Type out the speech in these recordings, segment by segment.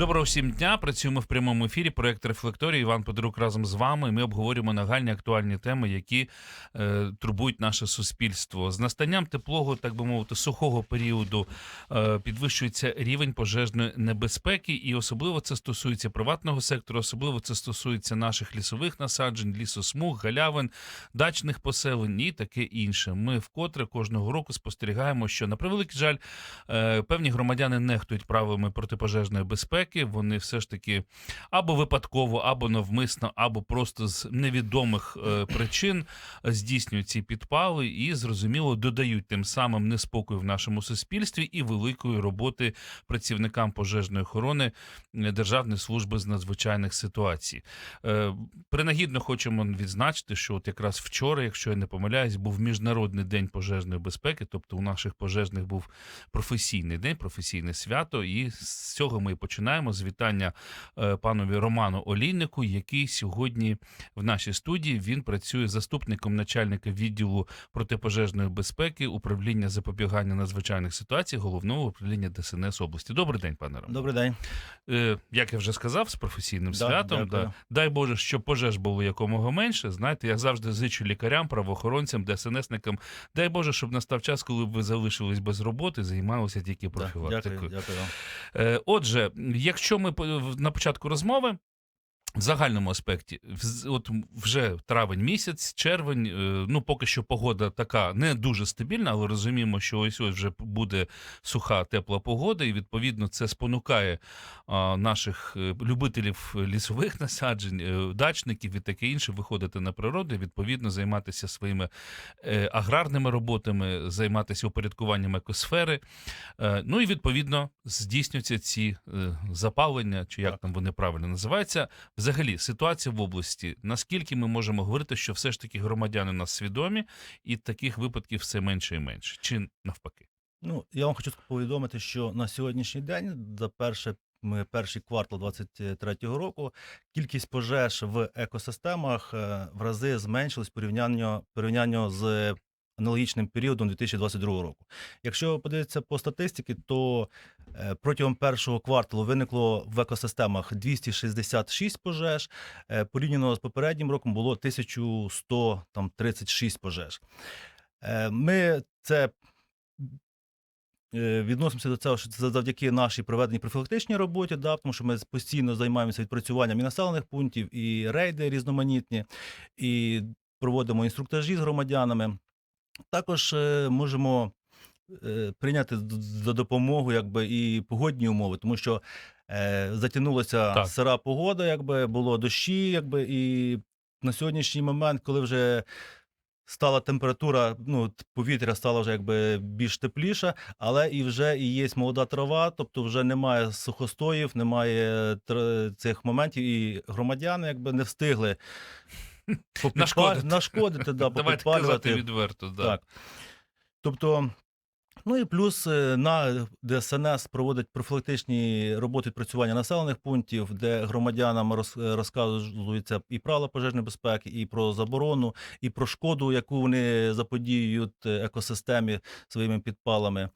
Доброго всім дня. Працюємо в прямому ефірі. Проект Рефлекторій. Іван Подорук разом з вами. Ми обговорюємо нагальні актуальні теми, які е, турбують наше суспільство. З настанням теплого, так би мовити, сухого періоду е, підвищується рівень пожежної небезпеки, і особливо це стосується приватного сектору, особливо це стосується наших лісових насаджень, лісосмуг, галявин, дачних поселень і таке інше. Ми вкотре кожного року спостерігаємо, що на превеликий жаль, е, певні громадяни нехтують правилами протипожежної безпеки. Вони все ж таки або випадково, або навмисно, або просто з невідомих е, причин здійснюють ці підпали і зрозуміло додають тим самим неспокою в нашому суспільстві і великої роботи працівникам пожежної охорони е, Державної служби з надзвичайних ситуацій. Е, Принагідно хочемо відзначити, що от якраз вчора, якщо я не помиляюсь, був міжнародний день пожежної безпеки, тобто у наших пожежних був професійний день, професійне свято. І з цього ми і починаємо з вітання е, панові Роману Олійнику, який сьогодні в нашій студії він працює заступником начальника відділу протипожежної безпеки управління запобігання надзвичайних ситуацій головного управління ДСНС області. Добрий день, пане Роман. Добрий день. Е, як я вже сказав, з професійним Да, святом. Да. Дай Боже, щоб пожеж було якомога менше. Знаєте, я завжди зичу лікарям, правоохоронцям, ДСНСникам. Дай Боже, щоб настав час, коли б ви залишились без роботи, займалися тільки Да, профілактикою. Дякую, дякую. Е, Отже, якщо ми на початку розмови. В загальному аспекті, от вже травень місяць, червень. е, Ну поки що погода така не дуже стабільна, але розуміємо, що ось ось вже буде суха, тепла погода, і відповідно це спонукає наших е, любителів лісових насаджень, е, дачників і таке інше виходити на природу, і, відповідно займатися своїми аграрними роботами, займатися упорядкуванням екосфери. Ну і відповідно здійснюються ці запалення, чи як там вони правильно називаються. Взагалі, ситуація в області. Наскільки ми можемо говорити, що все ж таки громадяни нас свідомі, і таких випадків все менше і менше, чи навпаки? Ну, я вам хочу повідомити, що на сьогоднішній день, за перше, ми- перший квартал 2023 року, кількість пожеж в екосистемах е, в рази зменшилась порівняння, порівняння з аналогічним періодом 2022 року. Якщо подивитися по статистиці, то е, протягом першого кварталу виникло в екосистемах 266 пожеж. Е, Порівняно з попереднім роком було 1136 пожеж. Е, Ми це відносимося до цього, що це завдяки нашій проведеній профілактичній роботі, да, тому що ми постійно займаємося відпрацюванням і населених пунктів, і рейди різноманітні, і проводимо інструктажі з громадянами. Також е, можемо е, прийняти за допомогу якби, і погодні умови, тому що е, затягнулася Так. сира погода, якби, було дощі, якби, і на сьогоднішній момент, коли вже стала температура, ну, т- повітря стало вже якби більш тепліше, але і вже і є молода трава, тобто вже немає сухостоїв, немає тр- цих моментів, і громадяни якби не встигли Нашкодити. нашкодити, да, Давайте казати відверто. Да. Так. Тобто, ну і плюс е, на ДСНС проводить профілактичні роботи відпрацювання населених пунктів, де громадянам роз- розказуються і правила пожежної безпеки, і про заборону, і про шкоду, яку вони заподіюють е, екосистемі своїми підпалами.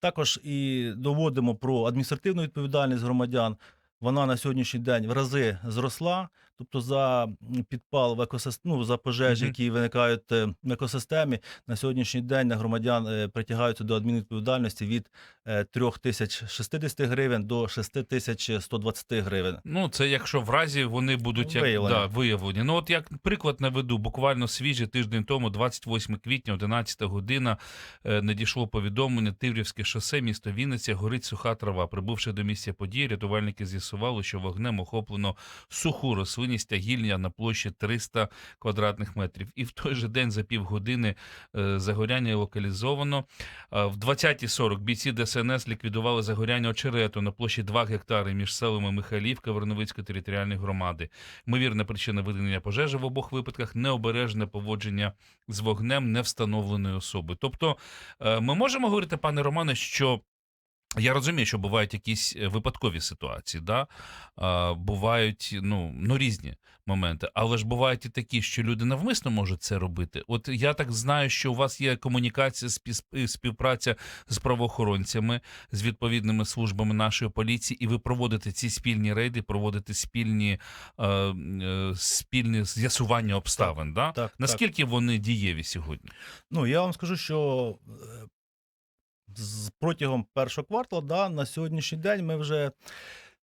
Також і доводимо про адміністративну відповідальність громадян. Вона на сьогоднішній день в рази зросла. Тобто за підпал в екосистемі, ну, за пожежі, Мгм. які виникають е, в екосистемі, на сьогоднішній день на громадян е, притягаються до адмінвідповідальності від е, 3060 гривень до 6120 гривень. Ну, це якщо в разі вони будуть як Виявлені. Да, виявлені. Ну, от як приклад наведу, буквально свіжий тиждень тому, 28 квітня, 11 година, е, надійшло повідомлення Тиврівське шосе, місто Вінниця, горить суха трава. Прибувши до місця події, рятувальники з'ясували, що вогнем охоплено суху рослинність та гілля на площі 300 квадратних метрів. І в той же день за півгодини е, загоряння локалізовано. А В 20.40 бійці ДСНС ліквідували загоряння очерету на площі 2 гектари між селами Михайлівка Верновицької територіальної громади. Ймовірна причина виникнення пожежі в обох випадках необережне поводження з вогнем невстановленої особи. Тобто, е, ми можемо говорити, пане Романе, що Я розумію, що бувають якісь е, випадкові ситуації, да? а, бувають ну, ну, різні моменти, але ж бувають і такі, що люди навмисно можуть це робити. От я так знаю, що у вас є комунікація, спів- співпраця з правоохоронцями, з відповідними службами нашої поліції, і ви проводите ці спільні рейди, проводите спільні, е, е, спільні з'ясування обставин. Да? Так, так. Наскільки вони дієві сьогодні? Ну, я вам скажу, що е, протягом першого кварталу, да, на сьогоднішній день ми вже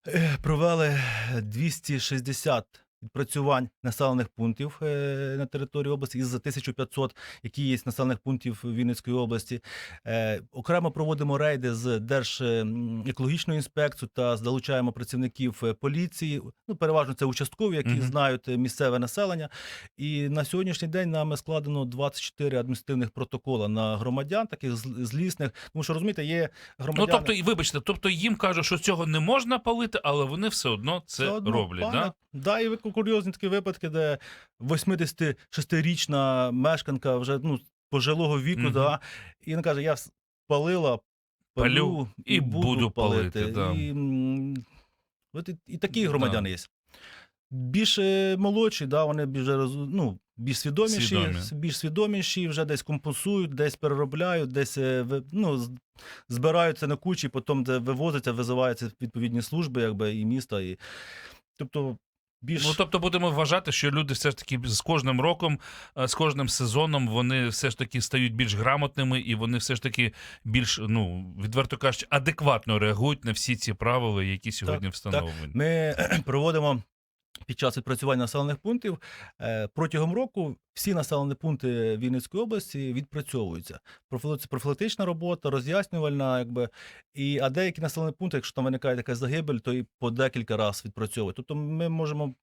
е, провели 260 відпрацювань населених пунктів е, на території області із 1500, які є населених пунктів Вінницької області. Е, Окремо проводимо рейди з Держекологічною інспекцією та залучаємо працівників е, поліції. Ну, переважно це участкові, які Мгм. знають е, місцеве населення. І на сьогоднішній день нами складено 24 адміністративних протокола на громадян, таких злісних. Тому що розумієте, є громадяни. Ну тобто, і вибачте, тобто їм кажуть, що цього не можна палити, але вони все одно це Все одно роблять. Да? палять. Да, і ви- курйозні такі випадки, де 86-річна мешканка вже ну, пожилого віку, Мгм. да, і вона каже: я спалила, палю, Палю і буду палити, да. І, от і, і такі громадяни є. Більш е, молодші, да, вони більш, ну, більш свідоміші, Свідомі. більш свідоміші, вже десь компенсують, десь переробляють, десь е, ну, збираються на кучі, потім де вивозяться, визиваються відповідні служби, якби і міста. І... Тобто більш Ну тобто будемо вважати, що люди все ж таки з кожним роком, е, з кожним сезоном вони все ж таки стають більш грамотними і вони все ж таки більш, ну відверто кажучи, адекватно реагують на всі ці правила, які сьогодні встановлені. Ми проводимо під час відпрацювання населених пунктів е, протягом року всі населені пункти Вінницької області відпрацьовуються. Профілакти- Профілактична робота, роз'яснювальна, якби і а деякі населені пункти, якщо там виникає така загибель, то і по декілька разів відпрацьовують. Тобто ми можемо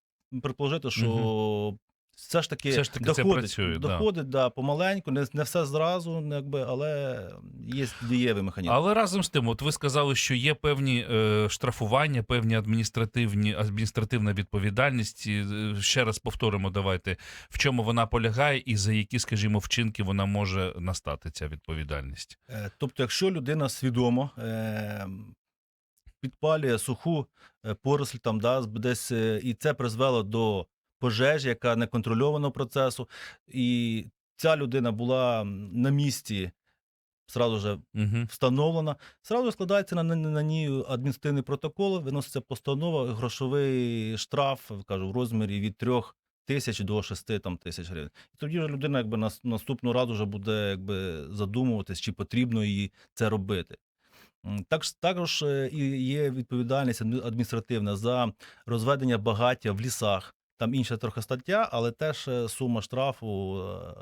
предположити, що. Все ж таки Все ж таки це доходить, працює, доходить да. помаленьку, не, не все зразу, ну, якби, але є дієвий механізм. Але разом з тим, от ви сказали, що є певні е, штрафування, певні адміністративні адміністративна відповідальність. І, е, Ще раз повторимо, давайте в чому вона полягає, і за які, скажімо, вчинки вона може настати ця відповідальність. Е, Тобто, якщо людина свідомо е, підпалює суху е, поросль там, да, десь, е, і це призвело до пожежі, яка неконтрольованого процесу, і ця людина була на місці. Сразу же Угу. встановлена, сразу складається на, на, на ній адміністративний протокол, виноситься постанова, грошовий штраф, кажу, в розмірі від 3 тисяч до 6 там, тисяч гривень. І тоді вже людина якби нас, наступного разу вже буде якби задумуватись, чи потрібно їй це робити. М, Також, також е, і є відповідальність адміністративна за розведення багаття в лісах. Там інша трохи стаття, але теж е, сума штрафу е,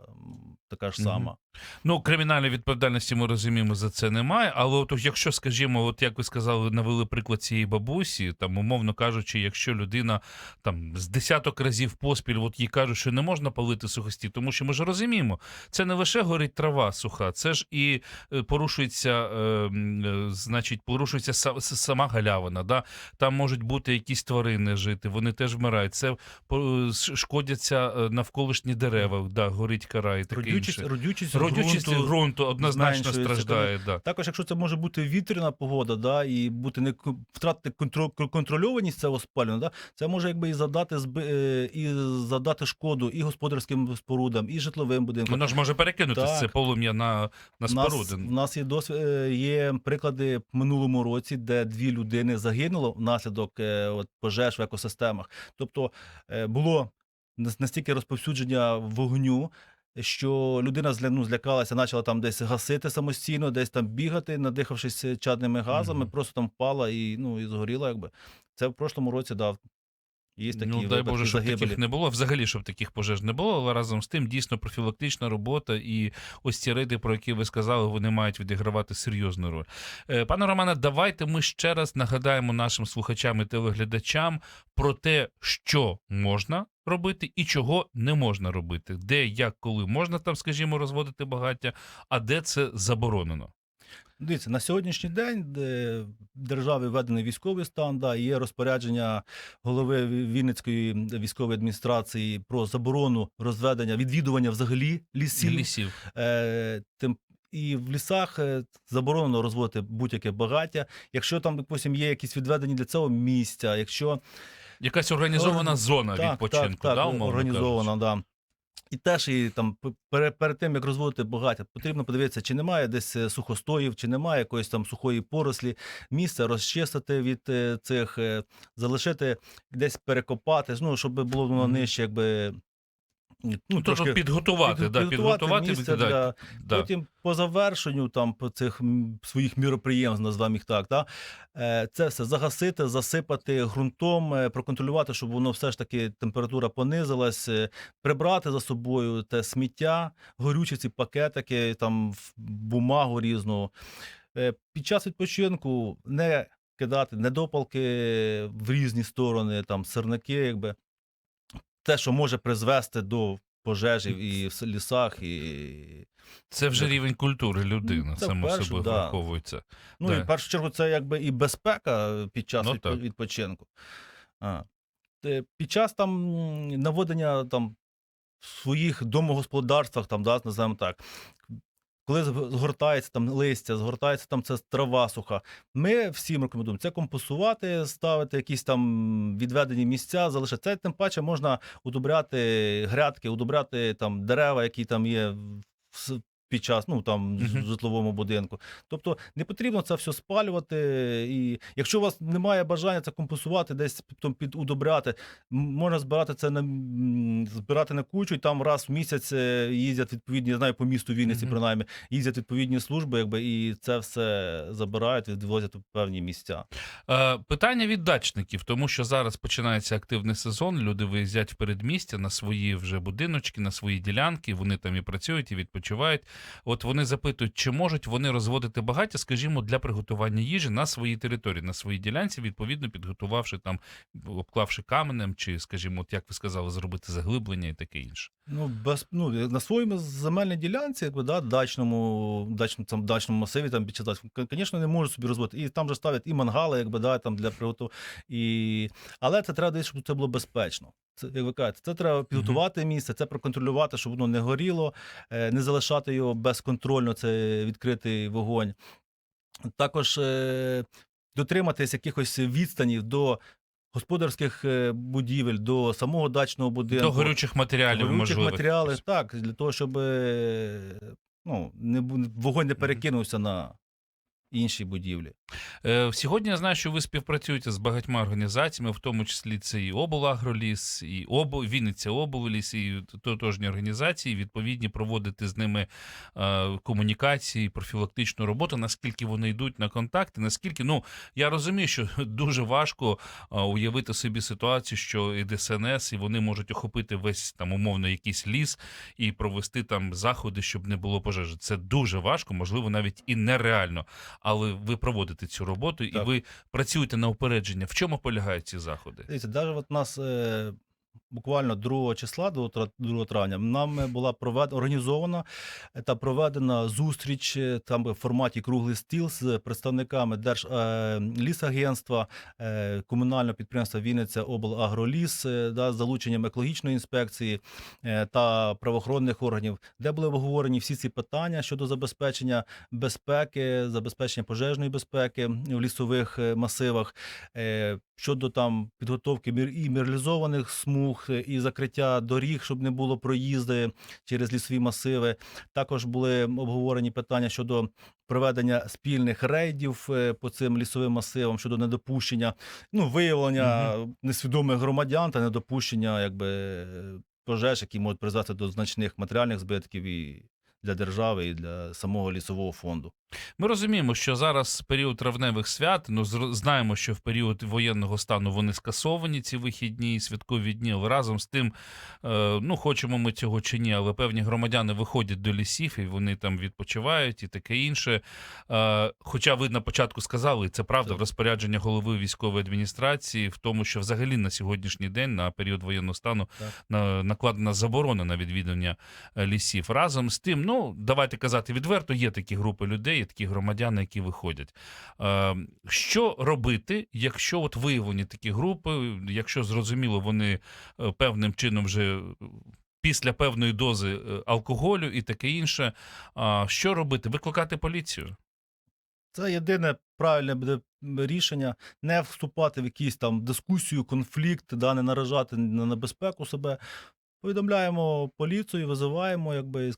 така ж сама. Ну, кримінальної відповідальності ми розуміємо за це немає. Але от якщо, скажімо, от як ви сказали, навели приклад цієї бабусі, там, умовно кажучи, якщо людина там з десяток разів поспіль, от їй кажуть, що не можна палити сухості, тому що ми ж розуміємо, це не лише горить трава суха, це ж і е, порушується, е, е, значить, порушується са- сама галявина. Да? Там можуть бути якісь тварини жити, вони теж вмирають. Це по- шкодяться е, навколишні дерева, да, горить кара і таке Родючість, інше. родючість, Родючість ґрунту, ґрунту однозначно страждає. Да. Також, якщо це може бути вітряна погода, да, і бути не втратити контро, контрольованість цього спалювання, да, це може якби і задати е, і задати шкоду і господарським спорудам, і житловим будинкам. Воно ж може перекинути Так. це полум'я на, на У нас, споруди. нас є досвід, е, є приклади в минулому році, де дві людини загинуло внаслідок е, от, пожеж в екосистемах. Тобто було настільки розповсюдження вогню. Що людина ну, злякалася, почала там десь гасити самостійно, десь там бігати, надихавшись е, чадними газами, Мгм. просто там впала і, ну, і згоріла. Якби. Це в прошлому році дав. Є такі ну, дай Боже, щоб загибелі. таких не було. Взагалі, щоб таких пожеж не було, але разом з тим дійсно профілактична робота і ось ці рейди, про які ви сказали, вони мають відігравати серйозну роль. Е, Пане Романе, давайте ми ще раз нагадаємо нашим слухачам і телеглядачам про те, що можна робити і чого не можна робити, де, як, коли можна там, скажімо, розводити багаття, а де це заборонено. Дивіться, на сьогоднішній день де в державі введений військовий стан, да, є розпорядження голови Вінницької військової адміністрації про заборону розведення, відвідування взагалі лісів. Лісів. Е, тим, І в лісах е, заборонено розводити будь-яке багаття. Якщо там, допустим, є якісь відведені для цього місця, якщо Якась організована Орг- зона так, відпочинку, так, да, так, умовно організовано, кажучи? да. І теж і там перед тим, як розводити багаття, потрібно подивитися, чи немає десь е, сухостоїв, чи немає якоїсь там сухої порослі, місце розчистити від е, цих, е, залишити десь перекопати, ну, щоб було воно нижче, якби. Ну, Тобто підготувати, підго- да, підготувати місце да, для, да. Потім по завершенню там по цих своїх міроприємств, назвемо їх так, да, е, це все загасити, засипати ґрунтом, е, проконтролювати, щоб воно все ж таки температура понизилась, е, прибрати за собою те сміття, горючі ці пакетики, там бумагу різну. Під час відпочинку не кидати недопалки в різні сторони, там сирники, якби те, що може призвести до пожежі і в лісах, і Це вже рівень культури людини, це само першу, собою да. враховується. Ну Да. і в першу чергу це якби і безпека під час Ну, відпочинку. А. Під час там наводення там в своїх домогосподарствах, там, да, називаємо так. Коли згортається там листя, згортається там це трава суха. Ми всім рекомендуємо це компостувати, ставити якісь там відведені місця, залишити. Це тим паче можна удобряти грядки, удобряти там дерева, які там є під час, ну там Мгм. в житловому будинку. Тобто не потрібно це все спалювати. І якщо у вас немає бажання це компостувати, десь там підудобряти, м- можна збирати це на збирати на кучу, і там раз в місяць е, їздять відповідні, я знаю, по місту Вінниці, Мгм. принаймні, їздять відповідні служби, якби і це все забирають, відвозять у певні місця. Е, питання від дачників, тому що зараз починається активний сезон. Люди виїздять в передмістя на свої вже будиночки, на свої ділянки. Вони там і працюють, і відпочивають. От вони запитують, чи можуть вони розводити багаття, скажімо, для приготування їжі на своїй території, на своїй ділянці, відповідно підготувавши там, обклавши каменем, чи, скажімо, от як ви сказали, зробити заглиблення і таке інше. Ну, без, ну, на своєму земельній ділянці, якби, да, дачному, дачному, там, дачному масиві, там, під звісно, не можуть собі розводити. І там же ставлять і мангали, якби, да, там, для приготу... і... Але це треба десь, щоб це було безпечно. Це, як ви кажете, це треба підготувати місце, це проконтролювати, щоб воно не горіло, е, не залишати його безконтрольно, це відкритий вогонь. Також е, дотриматись якихось відстанів до господарських е, будівель, до самого дачного будинку. До горючих матеріалів, Горючих можливо. матеріалів, так, для того, щоб е, ну, не, вогонь не перекинувся на інші будівлі. Е, Сьогодні я знаю, що ви співпрацюєте з багатьма організаціями, в тому числі це і облагроліс, і обо Вінниця облволіс, і тотожні організації. Відповідні проводити з ними е, комунікації, профілактичну роботу. Наскільки вони йдуть на контакти, наскільки ну я розумію, що дуже важко е, уявити собі ситуацію, що і ДСНС, і вони можуть охопити весь там умовно якийсь ліс і провести там заходи, щоб не було пожежі. Це дуже важко, можливо, навіть і нереально. Але ви проводите цю роботу і Так. ви працюєте на упередження. В чому полягають ці заходи? Дивіться, навіть от нас е, буквально 2 числа, 2 тра- 2 травня, нам була провед... організована е, та проведена зустріч е, там в форматі круглий стіл з представниками Держлісагентства, е, комунального підприємства Вінниця облагроліс да, з залученням екологічної інспекції та правоохоронних органів, де були обговорені всі ці питання щодо забезпечення безпеки, забезпечення пожежної безпеки в лісових масивах, щодо там підготовки мір і мірлізованих смуг, і закриття доріг, щоб не було проїзди через лісові масиви. Також були обговорені питання щодо проведення спільних рейдів е, по цим лісовим масивам щодо недопущення, ну виявлення несвідомих громадян та недопущення якби е, пожеж, які можуть призвести до значних матеріальних збитків і для держави, і для самого лісового фонду. Ми розуміємо, що зараз період травневих свят. Ну знаємо, що в період воєнного стану вони скасовані, ці вихідні і святкові дні. Але разом з тим, е, ну хочемо ми цього чи ні, але певні громадяни виходять до лісів і вони там відпочивають і таке інше. Е, хоча ви на початку сказали, і це правда, в розпорядження голови військової адміністрації, в тому, що взагалі на сьогоднішній день, на період воєнного стану, Так. на, накладена заборона на відвідування е, лісів. Разом з тим, ну давайте казати відверто, є такі групи людей, є такі громадяни, які виходять. Е, що робити, якщо от виявлені такі групи, якщо зрозуміло, вони е, певним чином вже після певної дози е, алкоголю і таке інше. Що робити? Викликати поліцію? Це єдине правильне буде рішення не вступати в якісь там дискусію, конфлікт, да, не наражати на небезпеку себе. Повідомляємо поліцію, визиваємо, якби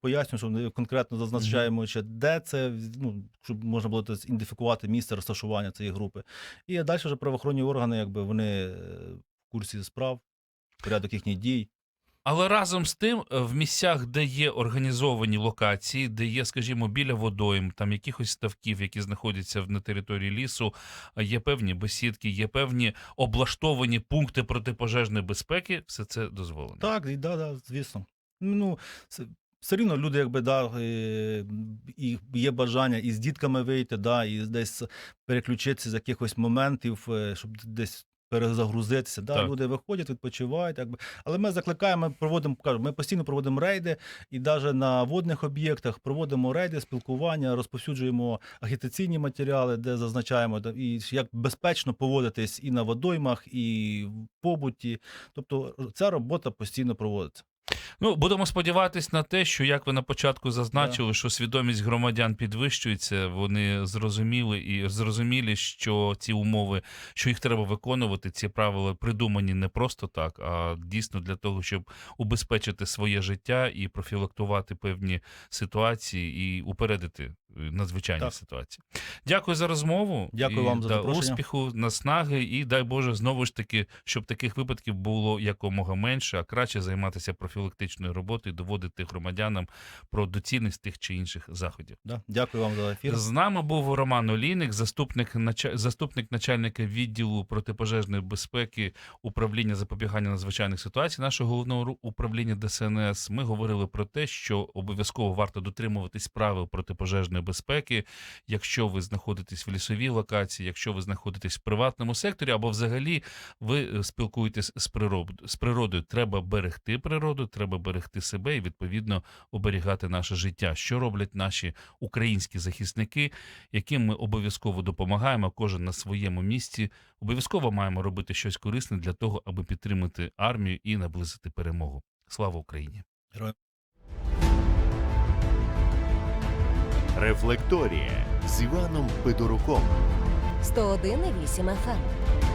пояснюємо, що конкретно зазначаємо, ще де це, ну, щоб можна було ідентифікувати місце розташування цієї групи. І далі вже правоохоронні органи, якби вони е, в курсі справ, порядок їхніх дій. Але разом з тим, е, в місцях, де є організовані локації, де є, скажімо, біля водойм, там якихось ставків, які знаходяться на території лісу, е, є певні бесідки, є певні облаштовані пункти протипожежної безпеки, все це дозволено. Так, і да, да, звісно. Ну, все рівно люди, якби да, е, і є бажання і з дітками вийти, да, і десь переключитися з якихось моментів, щоб десь перезагрузитися. Да, Так. люди виходять, відпочивають. Якби. Але ми закликаємо, ми проводимо, кажу, ми постійно проводимо рейди, і навіть на водних об'єктах проводимо рейди, спілкування, розповсюджуємо агітаційні матеріали, де зазначаємо да, і як безпечно поводитись і на водоймах, і в побуті. Тобто ця робота постійно проводиться. Ну, будемо сподіватись на те, що як ви на початку зазначили, що свідомість громадян підвищується, вони зрозуміли і зрозумілі, що ці умови, що їх треба виконувати, ці правила придумані не просто так, а дійсно для того, щоб убезпечити своє життя і профілактувати певні ситуації і упередити е, надзвичайні Так. ситуації. Дякую за розмову. Дякую і, вам за запрошення. успіху, наснаги, і дай Боже, знову ж таки, щоб таких випадків було якомога менше, а краще займатися профілактичною роботою, доводити громадянам про доцільність тих чи інших заходів. Да. Дякую вам за ефір. З нами був Роман Олійник, заступник заступник начальника відділу протипожежної безпеки управління запобігання надзвичайних ситуацій нашого головного управління ДСНС. Ми говорили про те, що обов'язково варто дотримуватись правил протипожежної безпеки, якщо ви знаходитесь в лісовій локації, якщо ви знаходитесь в приватному секторі, або взагалі ви е, спілкуєтесь з природою. З природою треба берегти природу, треба берегти себе і відповідно оберігати наше життя. Що роблять наші українські захисники, яким ми обов'язково допомагаємо, кожен на своєму місці. Обов'язково маємо робити щось корисне для того, аби підтримати армію і наблизити перемогу. Слава Україні! Рефлекторія з Іваном Федоруком. 101,8 FM.